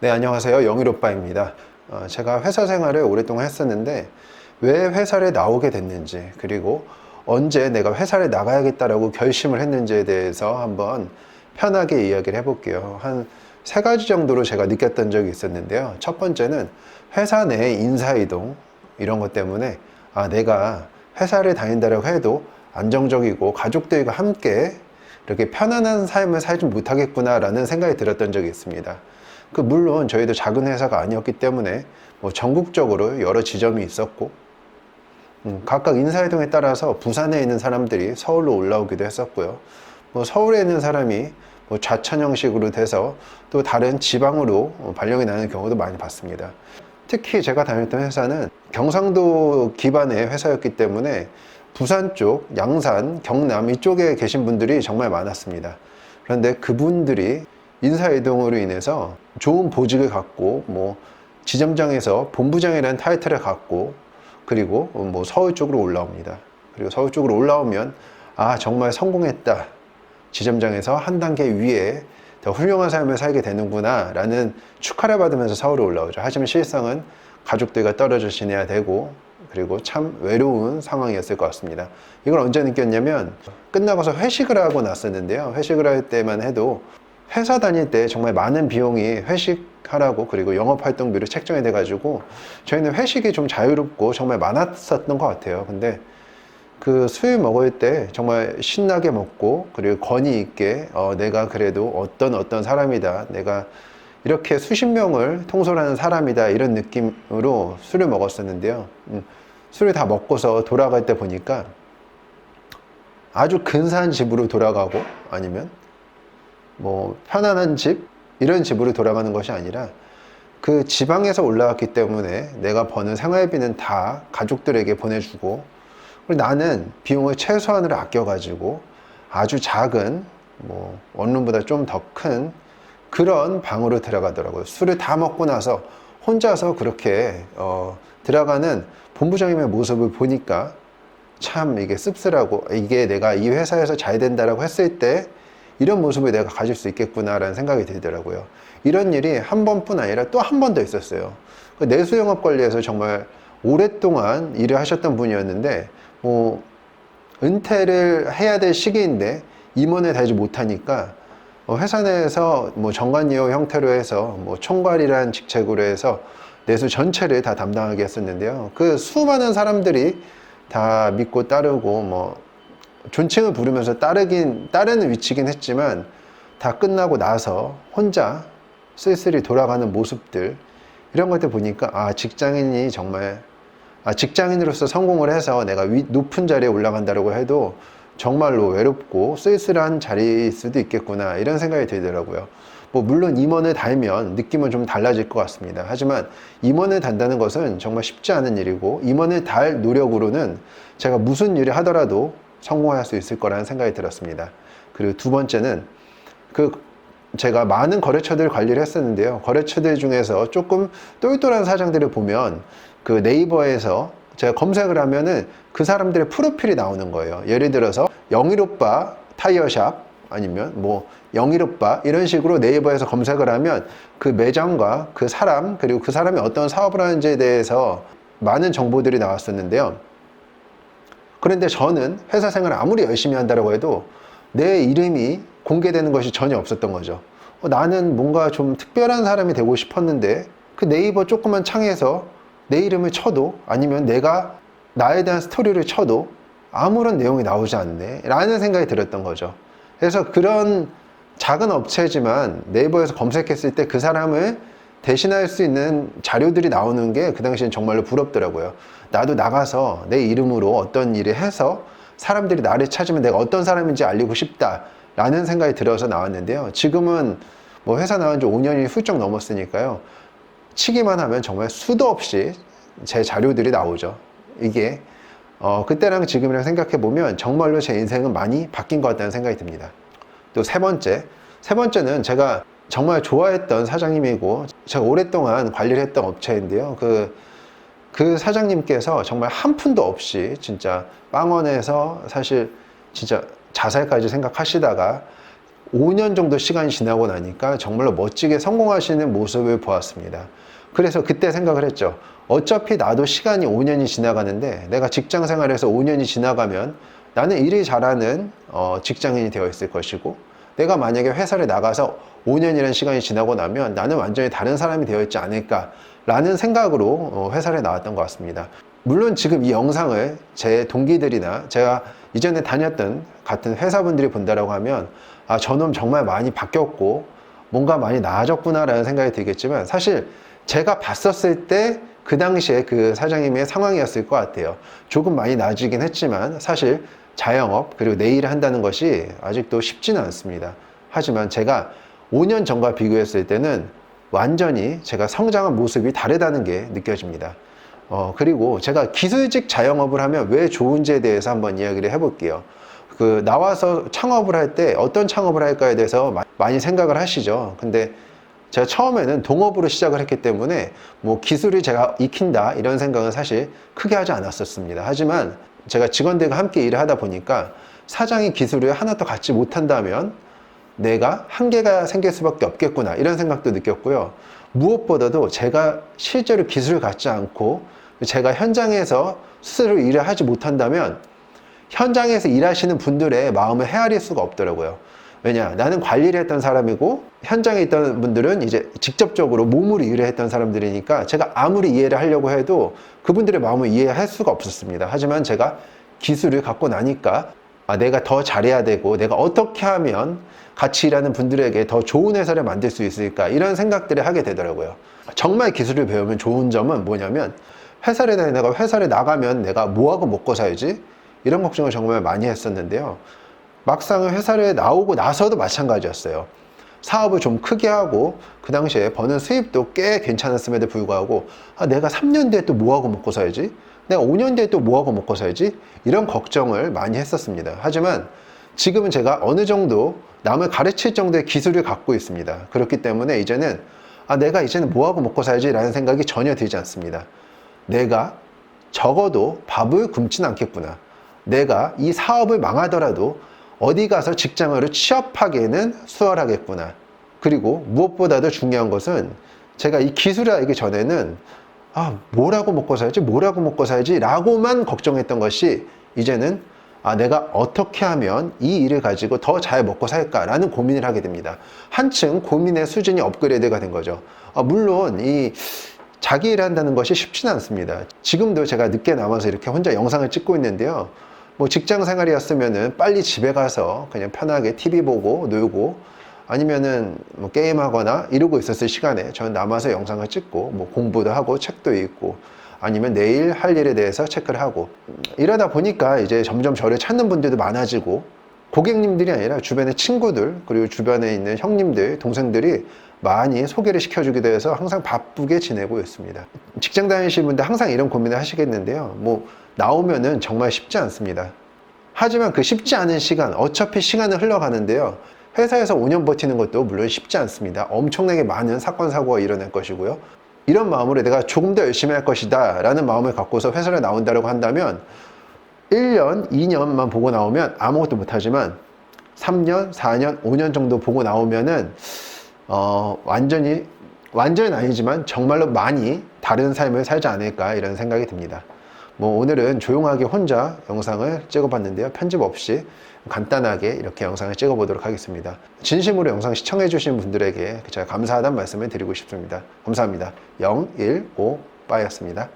네, 안녕하세요. 영일 오빠입니다. 어, 제가 회사 생활을 오랫동안 했었는데 왜 회사를 나오게 됐는지 그리고 언제 내가 회사를 나가야겠다라고 결심을 했는지에 대해서 한번 편하게 이야기를 해볼게요. 한 세 가지 정도로 제가 느꼈던 적이 있었는데요. 첫 번째는 회사 내 인사이동 이런 것 때문에 아, 내가 회사를 다닌다고 해도 안정적이고 가족들과 함께 이렇게 편안한 삶을 살지 못하겠구나라는 생각이 들었던 적이 있습니다. 그 물론 저희도 작은 회사가 아니었기 때문에 뭐 전국적으로 여러 지점이 있었고 음, 각각 인사이동에 따라서 부산에 있는 사람들이 서울로 올라오기도 했었고요. 뭐 서울에 있는 사람이 뭐 좌천 형식으로 돼서 또 다른 지방으로 어, 발령이 나는 경우도 많이 봤습니다. 특히 제가 다녔던 회사는 경상도 기반의 회사였기 때문에 부산 쪽, 양산, 경남 이쪽에 계신 분들이 정말 많았습니다. 그런데 그분들이 인사이동으로 인해서 좋은 보직을 갖고 뭐 지점장에서 본부장이라는 타이틀을 갖고 그리고 뭐 서울 쪽으로 올라옵니다. 그리고 서울 쪽으로 올라오면 아 정말 성공했다. 지점장에서 한 단계 위에 더 훌륭한 삶을 살게 되는구나 라는 축하를 받으면서 서울에 올라오죠. 하지만 실상은 가족들과 떨어져 지내야 되고 그리고 참 외로운 상황이었을 것 같습니다. 이걸 언제 느꼈냐면 끝나고서 회식을 하고 났었는데요. 회식을 할 때만 해도 회사 다닐 때 정말 많은 비용이 회식하라고 그리고 영업 활동비로 책정이 돼가지고 저희는 회식이 좀 자유롭고 정말 많았었던 것 같아요. 근데 그술 먹을 때 정말 신나게 먹고 그리고 권위 있게 어, 내가 그래도 어떤 어떤 사람이다. 내가 이렇게 수십 명을 통솔하는 사람이다. 이런 느낌으로 술을 먹었었는데요. 음, 술을 다 먹고서 돌아갈 때 보니까 아주 근사한 집으로 돌아가고 아니면 뭐 편안한 집 이런 집으로 돌아가는 것이 아니라 그 지방에서 올라왔기 때문에 내가 버는 생활비는 다 가족들에게 보내주고 그리고 나는 비용을 최소한으로 아껴가지고 아주 작은 뭐 원룸보다 좀 더 큰 그런 방으로 들어가더라고요. 술을 다 먹고 나서 혼자서 그렇게 어, 들어가는 본부장님의 모습을 보니까 참 이게 씁쓸하고 이게 내가 이 회사에서 잘 된다라고 했을 때 이런 모습을 내가 가질 수 있겠구나라는 생각이 들더라고요. 이런 일이 한 번뿐 아니라 또 한 번 더 있었어요. 그 내수영업 관리에서 정말 오랫동안 일을 하셨던 분이었는데 뭐 은퇴를 해야 될 시기인데 임원을 달지 못하니까 어, 회사 내에서 뭐 정관이호 형태로 해서 뭐 총괄이라는 직책으로 해서 내수 전체를 다 담당하게 했었는데요. 그 수많은 사람들이 다 믿고 따르고 뭐 존칭을 부르면서 따르긴 따르는 위치긴 했지만 다 끝나고 나서 혼자 쓸쓸히 돌아가는 모습들 이런 것들 보니까 아 직장인이 정말 아 직장인으로서 성공을 해서 내가 위, 높은 자리에 올라간다고 해도 정말로 외롭고 쓸쓸한 자리일 수도 있겠구나 이런 생각이 들더라고요. 뭐 물론 임원을 달면 느낌은 좀 달라질 것 같습니다. 하지만 임원을 단다는 것은 정말 쉽지 않은 일이고 임원을 달 노력으로는 제가 무슨 일을 하더라도 성공할 수 있을 거라는 생각이 들었습니다. 그리고 두 번째는 그 제가 많은 거래처들 관리를 했었는데요. 거래처들 중에서 조금 똘똘한 사장들을 보면 그 네이버에서 제가 검색을 하면은 그 사람들의 프로필이 나오는 거예요. 예를 들어서 영일 오빠 타이어샵 아니면 뭐 영일 오빠 이런 식으로 네이버에서 검색을 하면 그 매장과 그 사람 그리고 그 사람이 어떤 사업을 하는지에 대해서 많은 정보들이 나왔었는데요. 그런데 저는 회사 생활을 아무리 열심히 한다고 해도 내 이름이 공개되는 것이 전혀 없었던 거죠. 어, 나는 뭔가 좀 특별한 사람이 되고 싶었는데 그 네이버 조그만 창에서 내 이름을 쳐도 아니면 내가 나에 대한 스토리를 쳐도 아무런 내용이 나오지 않네 라는 생각이 들었던 거죠. 그래서 그런 작은 업체지만 네이버에서 검색했을 때 그 사람을 대신할 수 있는 자료들이 나오는 게 그 당시엔 정말로 부럽더라고요. 나도 나가서 내 이름으로 어떤 일을 해서 사람들이 나를 찾으면 내가 어떤 사람인지 알리고 싶다라는 생각이 들어서 나왔는데요. 지금은 뭐 회사 나온 지 5년이 훌쩍 넘었으니까요. 치기만 하면 정말 수도 없이 제 자료들이 나오죠. 이게 어, 그때랑 지금이랑 생각해 보면 정말로 제 인생은 많이 바뀐 것 같다는 생각이 듭니다. 또 세 번째, 세 번째는 제가 정말 좋아했던 사장님이고 제가 오랫동안 관리를 했던 업체인데요. 그, 그 사장님께서 정말 한 푼도 없이 진짜 빵원에서 사실 진짜 자살까지 생각하시다가 5년 정도 시간이 지나고 나니까 정말로 멋지게 성공하시는 모습을 보았습니다. 그래서 그때 생각을 했죠. 어차피 나도 시간이 5년이 지나가는데 내가 직장 생활에서 5년이 지나가면 나는 일이 잘하는 어, 직장인이 되어 있을 것이고 내가 만약에 회사를 나가서 5년이라는 시간이 지나고 나면 나는 완전히 다른 사람이 되어 있지 않을까 라는 생각으로 어, 회사를 나왔던 것 같습니다. 물론 지금 이 영상을 제 동기들이나 제가 이전에 다녔던 같은 회사분들이 본다라고 하면 아 저놈 정말 많이 바뀌었고 뭔가 많이 나아졌구나라는 생각이 들겠지만 사실 제가 봤었을 때 그 당시에 그 사장님의 상황이었을 것 같아요. 조금 많이 나아지긴 했지만 사실 자영업 그리고 내 일을 한다는 것이 아직도 쉽지는 않습니다. 하지만 제가 5년 전과 비교했을 때는 완전히 제가 성장한 모습이 다르다는 게 느껴집니다. 어, 그리고 제가 기술직 자영업을 하면 왜 좋은지에 대해서 한번 이야기를 해볼게요. 그, 나와서 창업을 할 때 어떤 창업을 할까에 대해서 마- 많이 생각을 하시죠. 근데 제가 처음에는 동업으로 시작을 했기 때문에 뭐 기술을 제가 익힌다 이런 생각은 사실 크게 하지 않았었습니다. 하지만 제가 직원들과 함께 일을 하다 보니까 사장이 기술을 하나도 갖지 못한다면 내가 한계가 생길 수밖에 없겠구나 이런 생각도 느꼈고요. 무엇보다도 제가 실제로 기술을 갖지 않고 제가 현장에서 스스로 일을 하지 못한다면 현장에서 일하시는 분들의 마음을 헤아릴 수가 없더라고요. 왜냐, 나는 관리를 했던 사람이고 현장에 있던 분들은 이제 직접적으로 몸으로 일을 했던 사람들이니까 제가 아무리 이해를 하려고 해도 그분들의 마음을 이해할 수가 없었습니다. 하지만 제가 기술을 갖고 나니까 아, 내가 더 잘해야 되고 내가 어떻게 하면 같이 일하는 분들에게 더 좋은 회사를 만들 수 있을까 이런 생각들을 하게 되더라고요. 정말 기술을 배우면 좋은 점은 뭐냐면 회사를 다 내가 회사를 나가면 내가 뭐하고 먹고 살지 이런 걱정을 정말 많이 했었는데요. 막상 회사를 나오고 나서도 마찬가지였어요. 사업을 좀 크게 하고 그 당시에 버는 수입도 꽤 괜찮았음에도 불구하고 아, 내가 3년 뒤에 또 뭐하고 먹고 살지? 내가 5년 뒤에 또 뭐하고 먹고 살지? 이런 걱정을 많이 했었습니다. 하지만 지금은 제가 어느 정도 남을 가르칠 정도의 기술을 갖고 있습니다. 그렇기 때문에 이제는 아, 내가 이제는 뭐하고 먹고 살지? 라는 생각이 전혀 들지 않습니다. 내가 적어도 밥을 굶진 않겠구나. 내가 이 사업을 망하더라도 어디 가서 직장으로 취업하기에는 수월하겠구나. 그리고 무엇보다도 중요한 것은 제가 이 기술을 알기 전에는 아, 뭐라고 먹고 살지? 뭐라고 먹고 살지? 라고만 걱정했던 것이 이제는 아, 내가 어떻게 하면 이 일을 가지고 더 잘 먹고 살까라는 고민을 하게 됩니다. 한층 고민의 수준이 업그레이드가 된 거죠. 아, 물론 이 자기 일을 한다는 것이 쉽지는 않습니다. 지금도 제가 늦게 남아서 이렇게 혼자 영상을 찍고 있는데요. 뭐 직장 생활이었으면은 빨리 집에 가서 그냥 편하게 TV 보고 놀고 아니면은 뭐 게임하거나 이러고 있었을 시간에 저는 남아서 영상을 찍고 뭐 공부도 하고 책도 읽고 아니면 내일 할 일에 대해서 체크를 하고 이러다 보니까 이제 점점 저를 찾는 분들도 많아지고 고객님들이 아니라 주변의 친구들 그리고 주변에 있는 형님들 동생들이 많이 소개를 시켜주기도 해서 항상 바쁘게 지내고 있습니다. 직장 다니시는 분들 항상 이런 고민을 하시겠는데요. 뭐 나오면은 정말 쉽지 않습니다. 하지만 그 쉽지 않은 시간 어차피 시간은 흘러가는데요 회사에서 5년 버티는 것도 물론 쉽지 않습니다 엄청나게 많은 사건 사고가 일어날 것이고요 이런 마음으로 내가 조금 더 열심히 할 것이다 라는 마음을 갖고서 회사를 나온다고 한다면 1년, 2년만 보고 나오면 아무것도 못하지만 3년, 4년, 5년 정도 보고 나오면은 어, 완전히 완전히 아니지만 정말로 많이 다른 삶을 살지 않을까 이런 생각이 듭니다. 뭐 오늘은 조용하게 혼자 영상을 찍어봤는데요. 편집 없이 간단하게 이렇게 영상을 찍어보도록 하겠습니다. 진심으로 영상 시청해주신 분들에게 제가 감사하다는 말씀을 드리고 싶습니다. 감사합니다. 015 빠였습니다.